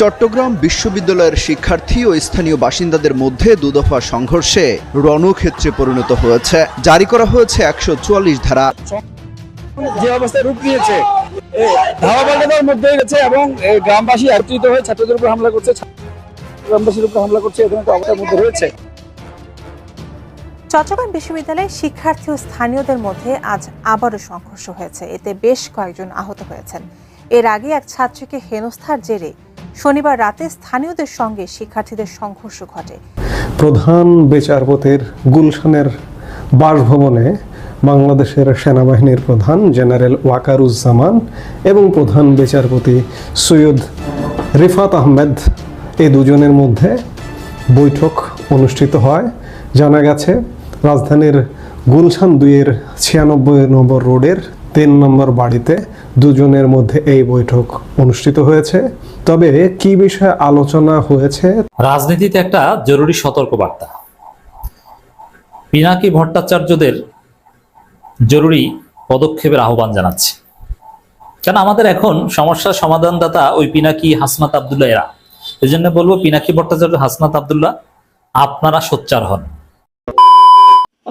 চট্টগ্রাম বিশ্ববিদ্যালয়ের শিক্ষার্থী ও স্থানীয় বাসিন্দাদের মধ্যে দুদফা সংঘর্ষে রণক্ষেত্রে পরিণত হয়েছে। জারি করা হয়েছে একশো চুয়াল্লিশ ধারা। যে অবস্থায় রূপ নিয়েছে পাল্টানোর মধ্যে গেছে এবং গ্রামবাসী একত্রিত হয়ে ছাত্রদের উপর হামলা করছে গ্রামবাসীর উপর হামলা করছে এখানে একটা অবস্থার মধ্যে রয়েছে। চট্টগ্রাম বিশ্ববিদ্যালয়ে শিক্ষার্থী ও স্থানীয়দের মধ্যে আজ আবারও সংঘর্ষ হয়েছে। এতে বেশ কয়েকজন আহত হয়েছেন। এর আগে এক ছাত্রীকে হেনস্থার জেরে শনিবার রাতে স্থানীয়দের সঙ্গে শিক্ষার্থীদের সংঘর্ষ ঘটে। প্রধান বিচারপতির গুলশানের বাসভবনে বাংলাদেশের সেনাবাহিনীর প্রধান জেনারেল ওয়াকারুজ্জামান এবং প্রধান বিচারপতি সৈয়দ রিফাত আহমেদ এই দুজনের মধ্যে বৈঠক অনুষ্ঠিত হয়। জানা গেছে রাজধানীর গুলশান দুইয়ের ছিয়ানব্বই নম্বর রোডের তিন নম্বর বাড়িতে দুজনের মধ্যে এই বৈঠক অনুষ্ঠিত হয়েছে। তবে কি বিষয়ে আলোচনা হয়েছে? রাজনীতিতে একটা জরুরি সতর্ক বার্তা পিনাকি ভট্টাচার্যদের জরুরি পদক্ষেপের আহ্বান জানাচ্ছে। কেন আমাদের এখন সমস্যার সমাধানদাতা ওই পিনাকি হাসনাত আবদুল্লাহ এরা। এই জন্য বলব, পিনাকি ভট্টাচার্য হাসনাত আবদুল্লাহ, আপনারা সোচ্চার হন।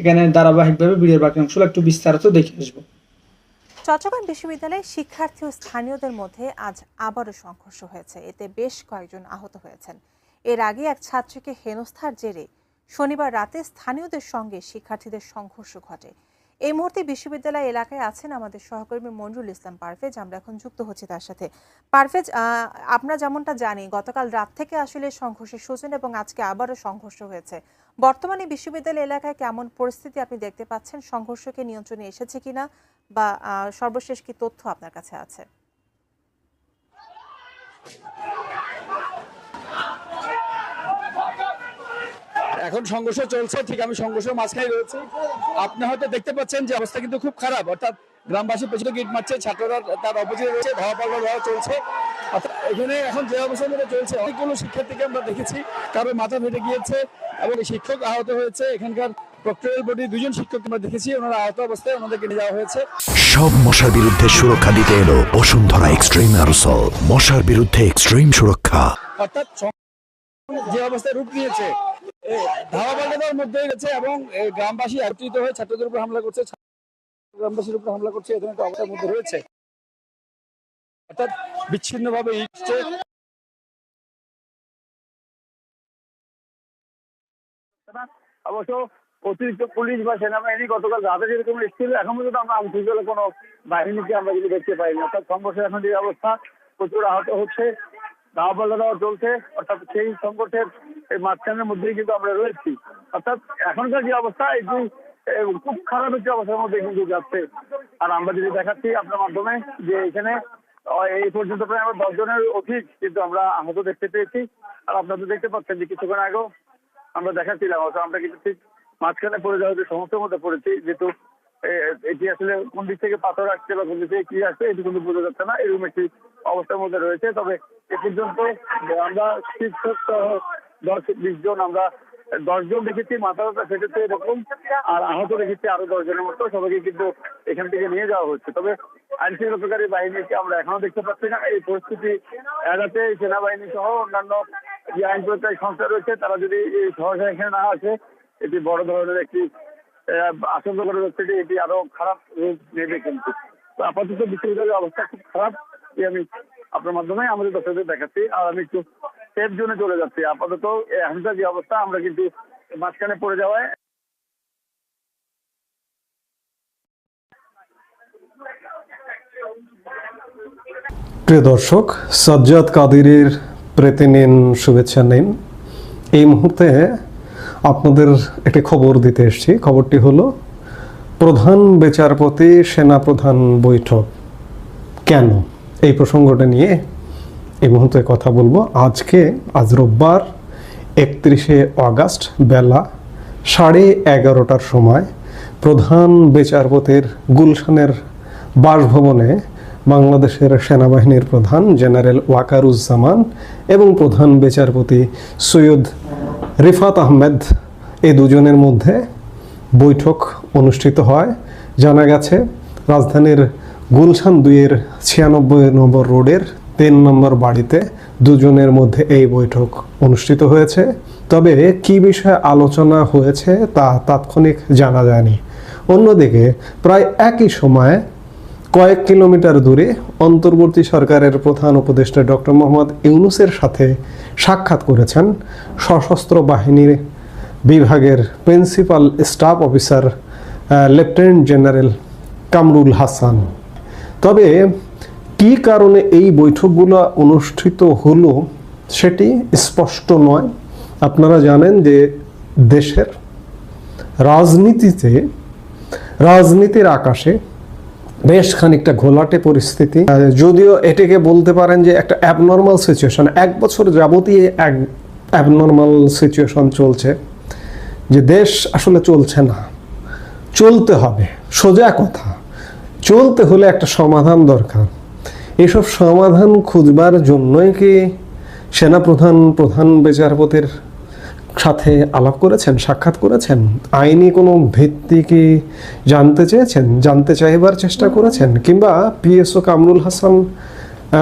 এখানে ধারাবাহিকভাবে ভিডিওর বাকি অংশগুলো একটু বিস্তারিত দেখে আসব। চট্টগ্রাম বিশ্ববিদ্যালয়ে শিক্ষার্থী ও স্থানীয়দের মধ্যে আজ আবারও সংঘর্ষ হয়েছে। এতে বেশ কয়েকজন আহত হয়েছেন। এর আগে এক ছাত্রীকে হেনস্থার জেরে শনিবার রাতে স্থানীয়দের সঙ্গে শিক্ষার্থীদের সংঘর্ষ ঘটে। এই মুহূর্তে বিশ্ববিদ্যালয় এলাকায় আছেন আমাদের সহকর্মী মঞ্জুল ইসলাম পারফেজ আমরা এখন যুক্ত হচ্ছি তার সাথে। পারফেজ আমরা যেমনটা জানি গতকাল রাত থেকে আসলে সংঘর্ষের সূচনা এবং আজকে আবারও সংঘর্ষ হয়েছে। বর্তমানে বিশ্ববিদ্যালয় এলাকায় কেমন পরিস্থিতি আপনি দেখতে পাচ্ছেন? সংঘর্ষকে নিয়ন্ত্রণে এসেছে কিনা? বা সর্বশেষ কি তথ্য আপনার কাছে আছে? এখন সংঘর্ষ চলছে ঠিক আমি সংঘর্ষের মাঝখানে রয়েছে। আপনি হয়তো দেখতে পাচ্ছেন যে অবস্থা কিন্তু খুব খারাপ অর্থাৎ গ্রামবাসী পেছনে গিট মারছে ছাত্ররা তার অপোজিটে রয়েছে ধাওয়া পাল্টা ধাওয়া চলছে। অর্থাৎ এখানে এখন যে অবস্থা চলছে অনেকগুলো শিক্ষার্থীকে আমরা দেখেছি কারও মাথা ফেটে গিয়েছে এবং শিক্ষক আহত হয়েছে। এখানকার প্রক্টোরিয়াল বডি দুজন শিক্ষক আমরা দেখেছি ওনারা আহত অবস্থায় ওনাদেরকে নিয়ে যাওয়া হয়েছে। সব মশার বিরুদ্ধে সুরক্ষা দিতে এলো বসুন্ধরা এক্সট্রিম অ্যারোসল মশার বিরুদ্ধে এক্সট্রিম সুরক্ষা। অর্থাৎ যে অবস্থায় রূপ নিয়েছে মধ্যে গেছে এবং গ্রামবাসী একত্রিত হয়ে ছাত্রদের উপর হামলা করছে গ্রামবাসীর উপর হামলা করছে একটা অবস্থার মধ্যে রয়েছে। অর্থাৎ বিচ্ছিন্ন ভাবে অবশ্য অতিরিক্ত পুলিশ বা সেনাবাহিনী গতকাল রাতে যেরকম এসেছিল, এখন পর্যন্ত আমরা আন্তর্জাতিক কোনো বাহিনীকে আমরা কিন্তু দেখতে পাইনি। অর্থাৎ সংঘর্ষের এখন যে অবস্থা প্রচুর আহত হচ্ছে দাওয়া চলছে, অর্থাৎ সেই সংকটের এই মাঝখানের মধ্যেই কিন্তু আমরা রয়েছি। অর্থাৎ এখনকার যে অবস্থা এটি এ, খুব খারাপ একটি অবস্থার মধ্যে কিন্তু যাচ্ছে। আর আমরা যদি দেখাচ্ছি আপনার মাধ্যমে যে এখানে এই পর্যন্ত প্রায় আমরা দশ জনের অধিক কিন্তু আমরা আহত দেখতে পেয়েছি। আর আপনারা তো দেখতে পাচ্ছেন যে কিছুক্ষণ আগেও আমরা দেখাচ্ছিলাম অথচ আমরা কিন্তু ঠিক মাঝখানে পড়ে যাওয়ার যে সমস্যার মধ্যে পড়েছি যেহেতু এটি আসলে কোন দিক থেকে পাথর আসছে বা কোন দিক থেকে কি আসছে এটি কিন্তু বোঝা যাচ্ছে না। এরকম একটি অবস্থার মধ্যে রয়েছে। তবে এ পর্যন্ত আমরা শিক্ষক দশ, বিশ জন আমরা দেখেছি মাথা ব্যথা ফেটেছে এরকম, আর আহত আরও মতো, সবাইকে কিন্তু এখান থেকে নিয়ে যাওয়া হচ্ছে। তবে আইন শৃঙ্খলাকারী বাহিনীকে আমরা এখনও দেখতে পাচ্ছি না? এই পরিস্থিতি এড়াতে সেনাবাহিনী সহ অন্যান্য যে আইন সংস্থা রয়েছে, তারা যদি সহসা এখানে না আসে, এটি বড় ধরনের একটি আশঙ্কা করা যাচ্ছে যে এটি আরও খারাপ রূপ নেবে কিন্তু। আপাতত বিশ্ববিদ্যালয়ের অবস্থা খুব খারাপ আমি আপনার মাধ্যমে আমাদের দর্শকদের দেখাচ্ছি। আর আমি একটু সেফ জোনে চলে যাচ্ছে। আপাতত এখনকার যে অবস্থা, আমরা কিন্তু মাঝখানে পড়ে যাওয়ায় প্রিয় দর্শক, সাজ্জাদ কাদিরের প্রেতে নিন, শুভেচ্ছা নিন। এই মুহূর্তে আপনাদের একটি খবর দিতে এসেছি। খবরটি হলো, প্রধান বিচারপতি, সেনাপ্রধান বৈঠক কেন? এই প্রসঙ্গটা নিয়ে এই মুহূর্তে কথা বলব। আজকে, আজ রোববার, একত্রিশে অগাস্ট বেলা সাড়ে এগারোটার সময় প্রধান বিচারপতির গুলশানের বাসভবনে বাংলাদেশের সেনাবাহিনীর প্রধান জেনারেল ওয়াকারুজ্জামান এবং প্রধান বিচারপতি সৈয়দ রিফাত আহমেদ এই দুজনের মধ্যে বৈঠক অনুষ্ঠিত হয়। জানা গেছে, রাজধানীর গুলশান দুইয়ের ছিয়ানব্বই নম্বর রোডের তিন নম্বর বাড়িতে দুজনের মধ্যে এই বৈঠক অনুষ্ঠিত হয়েছে। তবে কি বিষয়ে আলোচনা হয়েছে তা তাৎক্ষণিক জানা যায়নি। অন্যদিকে প্রায় একই সময়ে কয়েক কিলোমিটার দূরে অন্তর্বর্তী সরকারের প্রধান উপদেষ্টা ডক্টর মোহাম্মদ ইউনুসের সাথে সাক্ষাৎ করেছেন সশস্ত্র বাহিনীর বিভাগের principal staff officer lieutenant general Kamrul Hasan. তবে কি কারণে এই বৈঠকগুলো অনুষ্ঠিত হলো সেটি স্পষ্ট নয়। আপনারা জানেন যে দেশের রাজনীতিতে, রাজনীতির আকাশে বেশ খানিকটা ঘোলাটে পরিস্থিতি। যদিও এটাকে বলতে পারেন যে একটা অ্যাবনর্মাল সিচুয়েশন এক বছর যাবতীয় এক অ্যাবনর্মাল সিচুয়েশন চলছে, যে দেশ আসলে চলছে না। চলতে হবে, সোজা কথা। চলতে হলে একটা সমাধান দরকার। এসব সমাধান খুঁজবার জন্যই কি সেনাপ্রধান, প্রধান বিচারপতির সাথে আলাপ করেছেন, সাক্ষাৎ করেছেন? আইনি কোনো ভিত্তি কি জানতে চেয়েছেন, জানতে চাইবার চেষ্টা করেছেন? কিংবা পিএসও কামরুল হাসান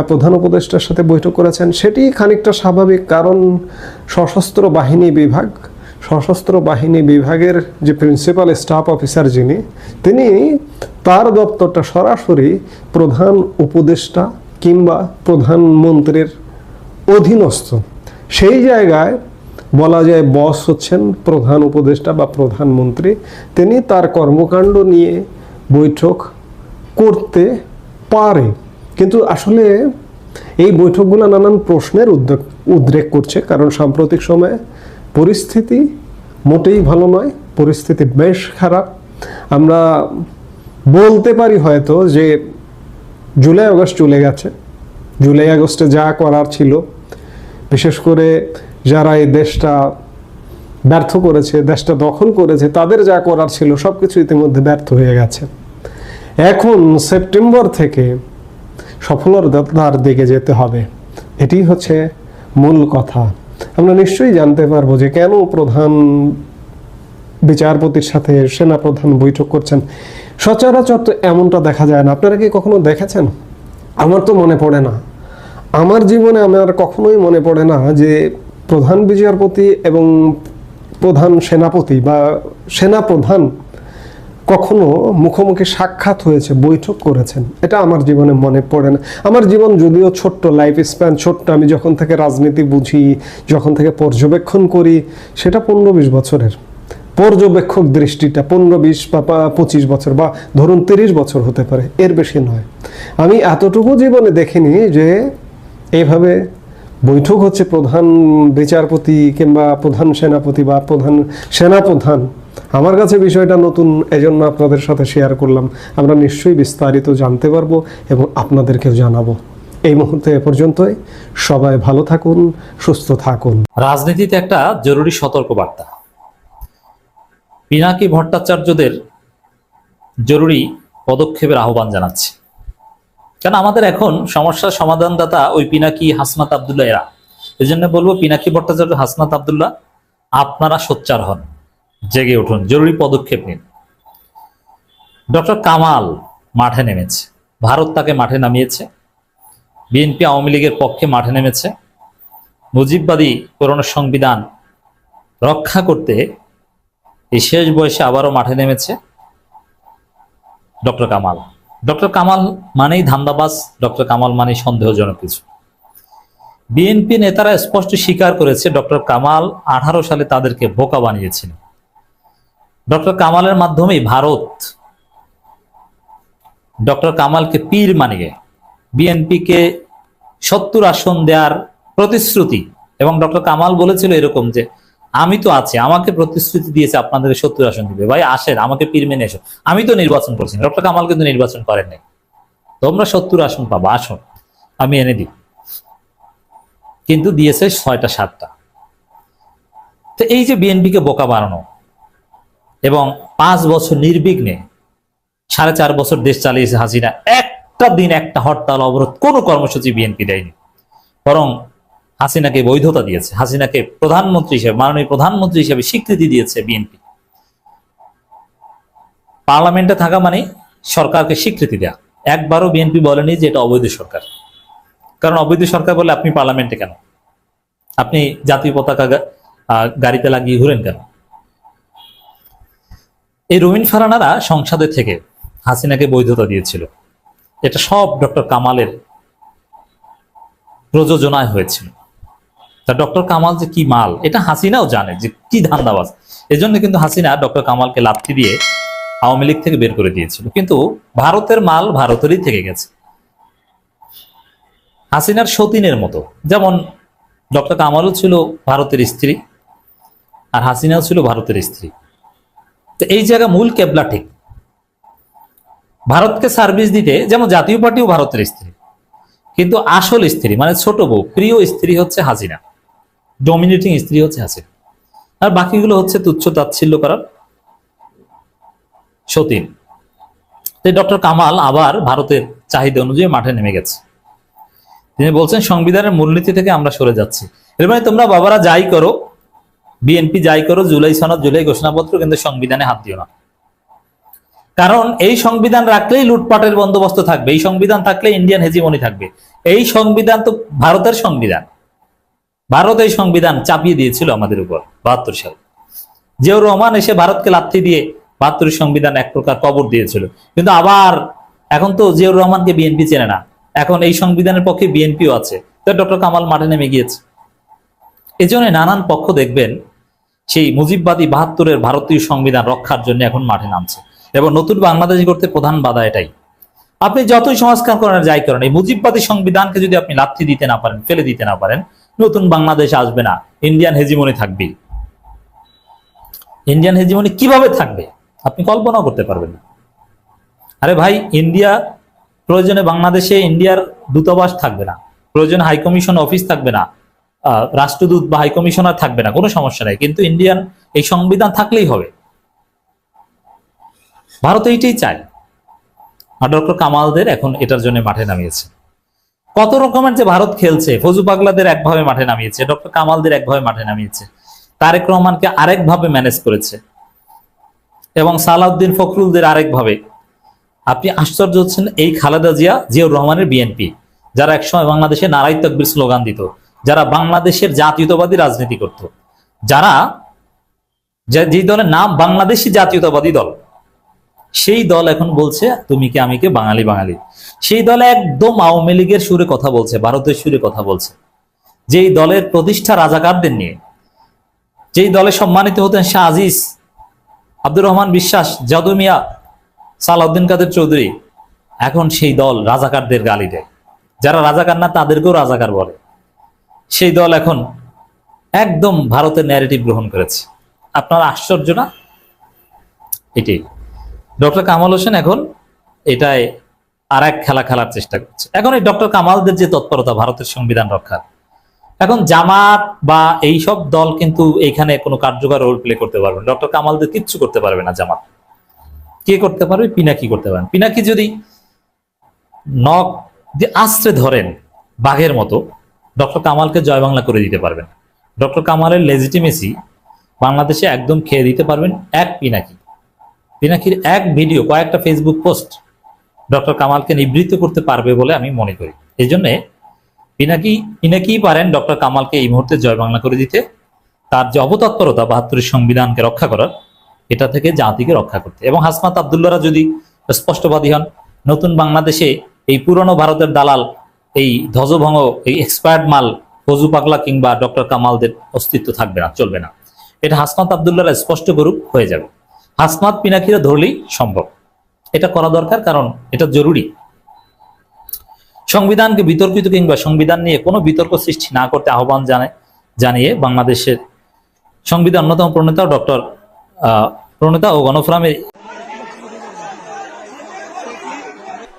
প্রধান উপদেষ্টার সাথে বৈঠক করেছেন? সেটি খানিকটা স্বাভাবিক, কারণ সশস্ত্র বাহিনী বিভাগ সশস্ত্র বাহিনী বিভাগের যে প্রিন্সিপাল স্টাফ অফিসার যিনি, তিনি তার দপ্তরটা সরাসরি প্রধান উপদেষ্টা কিংবা প্রধানমন্ত্রীর অধীনস্থ। সেই জায়গায় বলা যায় বস হচ্ছেন প্রধান উপদেষ্টা বা প্রধানমন্ত্রী তিনি তার কর্মকাণ্ড নিয়ে বৈঠক করতে পারে। কিন্তু আসলে এই বৈঠকগুলো নানান প্রশ্নের উদ্যোগ উদ্রেক করছে। কারণ সাম্প্রতিক সময়ে পরিস্থিতি মোটেই ভালো নয়, পরিস্থিতি বেশ খারাপ। আমরা বলতে পারি হয়তো যে জুলাই, আগস্ট চলে গেছে। জুলাই, আগস্টে যা করার ছিল, বিশেষ করে যারা এই দেশটা ব্যর্থ করেছে, দেশটা দখল করেছে, তাদের যা করার ছিল সব কিছু ইতিমধ্যে ব্যর্থ হয়ে গেছে। এখন সেপ্টেম্বর থেকে সফলতার দিকে যেতে হবে। এটি হচ্ছে মূল কথা। আমরা নিশ্চয়ই জানতে পারব যে কেন প্রধান বিচারপতির সাথে সেনা প্রধান বৈঠক করছেন। সচরাচর তো এমনটা দেখা যায় না। আপনারা কি কখনো দেখেছেন? আমার তো মনে পড়ে না। আমার জীবনে আমার কখনোই মনে পড়ে না যে প্রধান বিচারপতি এবং প্রধান সেনাপতি বা সেনা প্রধান কখনো মুখোমুখি সাক্ষাৎ হয়েছে, বৈঠক করেছেন? এটা আমার জীবনে মনে পড়ে না। আমার জীবন যদিও ছোট্ট লাইফ স্প্যান ছোট্ট, আমি যখন থেকে রাজনীতি বুঝি, যখন থেকে পর্যবেক্ষণ করি, সেটা পনেরো বিশ বছরের। পর্যবেক্ষক দৃষ্টিটা পনেরো বিশ বা পঁচিশ বছর বা ধরুন তিরিশ বছর হতে পারে, এর বেশি নয়। আমি এতটুকু জীবনে দেখিনি যে এইভাবে বৈঠক হচ্ছে প্রধান বিচারপতি কিংবা প্রধান সেনাপতি বা প্রধান সেনাপ্রধান আমার কাছে বিষয়টা নতুন, এজন্য আপনাদের সাথে শেয়ার করলাম। আমরা নিশ্চয়ই বিস্তারিত জানতে পারব এবং আপনাদেরকেও জানাব। এই মুহূর্তে এ পর্যন্তই। সবাই ভালো থাকুন, সুস্থ থাকুন। রাজনীতিতে একটা জরুরি সতর্কবার্তা। পিনাকি ভট্টাচার্যদের জরুরি পদক্ষেপের আহ্বান জানাচ্ছে। কারণ আমাদের এখন সমস্যার সমাধানদাতা ওই পিনাকি হাসনাত আবদুল্লাহ এরা। এই জন্য বলব, পিনাকি ভট্টাচার্য হাসনাত আবদুল্লাহ, আপনারা সোচ্চার হন। জেগে উঠুন। জরুরি পদক্ষেপ নিন। ডক্টর কামাল মাঠে নেমেছে। ভারত তাকে মাঠে নামিয়েছে। বিএনপি আওয়ামী লীগের পক্ষে মাঠে নেমেছে। মুজিববাদী পুরনো সংবিধান রক্ষা করতে এই শেষ বয়সে আবারও মাঠে নেমেছে ডক্টর কামাল। ডক্টর কামাল মানেই ধান্দাবাস ডক্টর কামাল মানেই সন্দেহজনক কিছু। বিএনপি নেতারা স্পষ্ট স্বীকার করেছে, ডক্টর কামাল আঠারো সালে তাদেরকে বোকা বানিয়েছিল। ডক্টর কামালের মাধ্যমে ভারত, ডক্টর কামালকে পীর মানিয়ে বিএনপিকে সত্তর আসন দেওয়ার প্রতিশ্রুতি। এবং ডক্টর কামাল বলেছিল এরকম যে, আমি তো আছি, আমাকে প্রতিশ্রুতি দিয়েছে আপনাদের সত্তর আসন দিবে। ভাই, আসেন, আমাকে পীর মেনে এসো। আমি তো নির্বাচন করছি ডক্টর কামাল কিন্তু নির্বাচন করেন নাই। তোমরা সত্তর আসন পাবা আসন আমি এনে দিই। কিন্তু দিয়েছে ছয়টা, সাতটা। তো এই যে বিএনপিকে বোকা বানানো এবং পাঁচ বছর নির্বিঘ্নে সাড়ে চার বছর দেশ চালিয়েছে হাসিনা। একটা দিন একটা হরতাল অবরোধ কোনো কর্মসূচি বিএনপি দেয়নি। বরং হাসিনাকে বৈধতা দিয়েছে। হাসিনাকে প্রধানমন্ত্রী হিসেবে, মাননীয় প্রধানমন্ত্রী হিসেবে স্বীকৃতি দিয়েছে বিএনপি। পার্লামেন্টে থাকা মানে সরকারকে স্বীকৃতি দেয়া। একবারও বিএনপি বলেনি যে এটা অবৈধ সরকার। কারণ অবৈধ সরকার বলে আপনি পার্লামেন্টে কেন? আপনি জাতীয় পতাকা গাড়িতে লাগিয়ে ঘুরেন কেন? এই রুমিন ফারানারা সংসদে থেকে হাসিনাকে বৈধতা দিয়েছিল। এটা সব ডক্টর কামালের প্রযোজনায় হয়েছিল। তা ডক্টর কামাল যে কি মাল, এটা হাসিনাও জানে যে কি ধান্দাবাজ। এজন্য কিন্তু হাসিনা ডক্টর কামালকে লাথি দিয়ে আওয়ামী লীগ থেকে বের করে দিয়েছিল। কিন্তু ভারতের মাল ভারতেরই থেকে গেছে। হাসিনার সতীনের মতো। যেমন ডক্টর কামালও ছিল ভারতের স্ত্রী আর হাসিনাও ছিল ভারতের স্ত্রী। তো এই জায়গা মূল কেবলা ঠিক। ভারতকে সার্ভিস দিতে, যেমন জাতীয় পার্টিও ভারতের স্ত্রী, কিন্তু আসল স্ত্রী মানে ছোট বউ, প্রিয় স্ত্রী হচ্ছে হাসিনা। ডমিনেটিং স্ত্রী হচ্ছে হাসিনা। আর বাকিগুলো হচ্ছে তুচ্ছ তাচ্ছিল্য করার সতীন। ডক্টর কামাল আবার ভারতের চাহিদা অনুযায়ী মাঠে নেমে গেছে। তিনি বলছেন, সংবিধানের মূলনীতি থেকে আমরা সরে যাচ্ছি। এর মানে তোমরা বাবারা যাই করো বিএনপি যাই করো জুলাই সনদ, জুলাই ঘোষণাপত্র কিন্তু সংবিধানে হাত দিও না। কারণ এই সংবিধান রাখলেই লুটপাটের বন্দোবস্ত থাকবে। এই সংবিধান থাকলে ইন্ডিয়ান হেজিমনি থাকবে। এই সংবিধান তো ভারতের সংবিধান। ভারত এই সংবিধান চাপিয়ে দিয়েছিল আমাদের উপর, বাহাত্তর সাল। জিয়াউর রহমান এসে ভারতকে লাথি দিয়ে বাহাত্তর সংবিধান এক প্রকার কবর দিয়েছিল। কিন্তু আবার এখন তো জিয়াউর রহমানকে বিএনপি চেনে না। এখন এই সংবিধানের পক্ষে বিএনপিও আছে। তো ডক্টর কামাল মাঠে নেমে গিয়েছে। এজন্য নানান পক্ষ দেখবেন সেই মুজিববাদী বাহাত্তরের ভারতীয় সংবিধান রক্ষার জন্য এখন মাঠে নামছে। এবং নতুন বাংলাদেশ করতে প্রধান বাধা এটাই। আপনি যতই সংস্কার করেন যাই করেন, এই মুজিববাদী সংবিধানকে যদি আপনি লাথি দিতে না পারেন, ফেলে দিতে না পারেন, নতুন বাংলাদেশ আসবে না। ইন্ডিয়ান হেজিমনি থাকবে। ইন্ডিয়ান হেজিমনি কীভাবে থাকবে? আপনি কল্পনাও করতে পারবেন না। আরে ভাই, ইন্ডিয়া, প্রয়োজনে বাংলাদেশে ইন্ডিয়ার দূতাবাস থাকবে না। প্রয়োজনে হাইকমিশন অফিস থাকবে না। রাষ্ট্রদূত বা হাইকমিশনার থাকবে না, কোনো সমস্যা নাই। কিন্তু ইন্ডিয়ান এই সংবিধান থাকলেই হবে। ভারত এইটাই চায়। আর ডক্টর কামালদের এখন এটার জন্য মাঠে নামিয়েছে। কত রকমের যে ভারত খেলছে, ফজু পাগলাদের একভাবে মাঠে নামিয়েছে ডক্টর কামালদের একভাবে মাঠে নামিয়েছে। তারেক রহমানকে আরেকভাবে ম্যানেজ করেছে। এবং সালাউদ্দিন ফখরুলদের আরেকভাবে। আপনি আশ্চর্য হচ্ছেন, এই খালেদা জিয়া, জিয়াউর রহমানের বিএনপি যারা একসময় বাংলাদেশে নারাই তকবির স্লোগান দিত। যারা বাংলাদেশের জাতীয়তাবাদী রাজনীতি করত, যারা যে দলের নাম বাংলাদেশি জাতীয়তাবাদী দল, সেই দল এখন বলছে, তুমি কি আমি কে বাঙালি বাঙালি? সেই দল একদম আওয়ামী লীগের সুরে কথা বলছে, ভারতের সুরে কথা বলছে। যেই দলের প্রতিষ্ঠা রাজাকারদের নিয়ে, যেই দলে সম্মানিত হতেন শাহ আজিজ, আব্দুর রহমান বিশ্বাস, জাদু মিয়া, সালাউদ্দিন কাদের চৌধুরী, এখন সেই দল রাজাকারদের গালি দেয়। যারা রাজাকার না, তাদেরকেও রাজাকার বলে। সেই দল এখন একদম ভারতের ন্যারেটিভ গ্রহণ করেছে। আপনার আশ্চর্য না? এটি। ডক্টর কামাল হোসেন এখন এটাই আর এক খেলা খেলার চেষ্টা করছে। এখন এই ডক্টর কামালদের যে তৎপরতা, ভারতের সংবিধান রক্ষার এখন জামাত বা এই সব দল কিন্তু এইখানে কোনো কার্যকর রোল প্লে করতে পারবে ডক্টর কামালদের কিচ্ছু করতে পারবে না জামাত। কে করতে পারবে? পিনাকি করতে পারেন পিনাকি যদি নখ দিয়ে আস্তে ধরেন বাঘের মতো ডক্টর কামালকে জয় বাংলা করে দিতে পারবেন। ডক্টর কামালের লেজিটিমেসি বাংলাদেশে একদম খেয়ে দিতে পারবেন এক পিনাকি। পিনাকির এক ভিডিও, কয়েকটা ফেসবুক পোস্ট ডক্টর কামালকে নিবৃত্ত করতে পারবে বলে আমি মনে করি। এই জন্যে পিনাকি পিনাকি পারেন ডক্টর কামালকে এই মুহূর্তে জয় বাংলা করে দিতে। তার যে অবতৎপরতা বাহাত্তরের সংবিধানকে রক্ষা করার, এটা থেকে জাতিকে রক্ষা করতে। এবং হাসমাত আবদুল্লারা যদি স্পষ্টবাদী হন, নতুন বাংলাদেশে এই পুরনো ভারতের দালাল এই ধ্বজভঙ্গ, এই এক্সপায়ার্ড মাল ফজু পাগলা কিংবা ডক্টর কামালদের অস্তিত্ব থাকবে না, চলবে না। এটা হাসনাত আবদুল্লাহরা স্পষ্ট করুক হয়ে যাবে। হাসনাত পিনাকিরা ধরলেই সম্ভব। এটা করা দরকার কারণ এটা জরুরি। সংবিধানকে বিতর্কিত কিংবা সংবিধান নিয়ে কোনো বিতর্ক সৃষ্টি না করতে আহ্বান জানায় জানিয়ে বাংলাদেশের সংবিধান অন্যতম প্রণেতা ডক্টর প্রণেতা ও গণফোরামের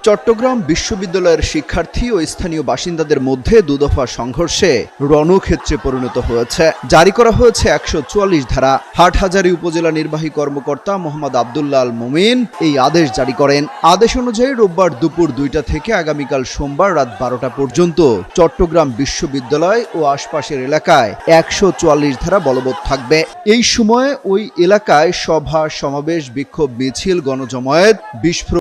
চট্টগ্রাম বিশ্ববিদ্যালয়ের শিক্ষার্থী ও স্থানীয় বাসিন্দাদের মধ্যে দুদফা সংঘর্ষে রণক্ষেত্রে পরিণত হয়েছে। জারি করা হয়েছে একশো চুয়াল্লিশ ধারা। হাটহাজারী উপজেলা নির্বাহী কর্মকর্তা মোহাম্মদ আবদুল্লাহ আল মুমিন এই আদেশ জারি করেন। আদেশ অনুযায়ী রোববার দুপুর দুইটা থেকে আগামীকাল সোমবার রাত বারোটা পর্যন্ত চট্টগ্রাম বিশ্ববিদ্যালয় ও আশপাশের এলাকায় একশো চুয়াল্লিশ ধারা বলবৎ থাকবে। এই সময়ে ওই এলাকায় সভা, সমাবেশ, বিক্ষোভ, মিছিল, গণজমায়েত, বিস্ফোরণ